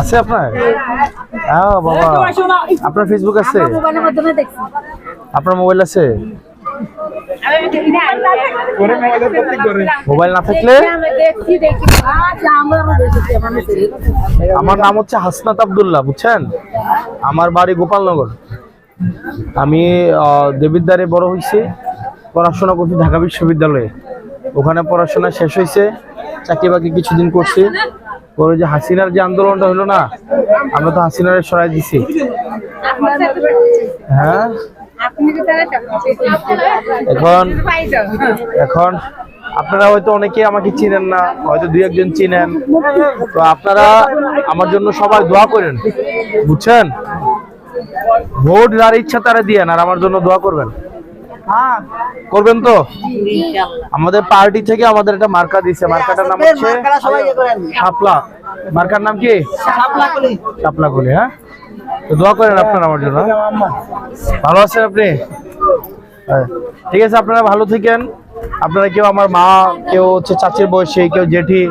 আছে আপনার? হ্যাঁ বাবা। আপনার ফেসবুক আছে? আপনার মোবাইল আছে? মোবাইল না থাকলে? আমরা নাম হচ্ছে হাসনাত আব্দুল্লাহ বুঝছেন? আমার বাড়ি গোপালনগর। আমি দেবিদ্বারে বড় হয়েছি পড়াশোনা করছি ঢাকা বিশ্ববিদ্যালয়ে। ওখানে পড়াশোনা শেষ হয়েছে চাকরি বাকরি কিছুদিন করছি। পরে যে হাসিনার যে আন্দোলনটা হলো না আমরা তো হাসিনারে সরাই দিছি। হ্যাঁ? এখন এখন আপনারা হয়তো অনেকে আমাকে চিনেন না হয়তো দুই একজন চিনেন। তো আপনারা আমার জন্য সবাই দোয়া করেন বুঝছেন? ভোট যার ইচ্ছা তারা দিয়েন আর আমার জন্য দোয়া করবেন। করবেন তো? আমাদের পার্টি থেকে আমাদের একটা মার্কা দিছে মার্কাটার নাম হচ্ছে শাপলা। মার্কার নাম কি? শাপলা কলি হ্যাঁ? তো দোয়া করেন আপনার আমার জন্য? ভালো আছেন আপনি? হ্যাঁ। ঠিক আছে আপনারা ভালো থাকেন। আপনারা কেউ আমার মা কেউ হচ্ছে চাচির বয়সী কেউ জেঠি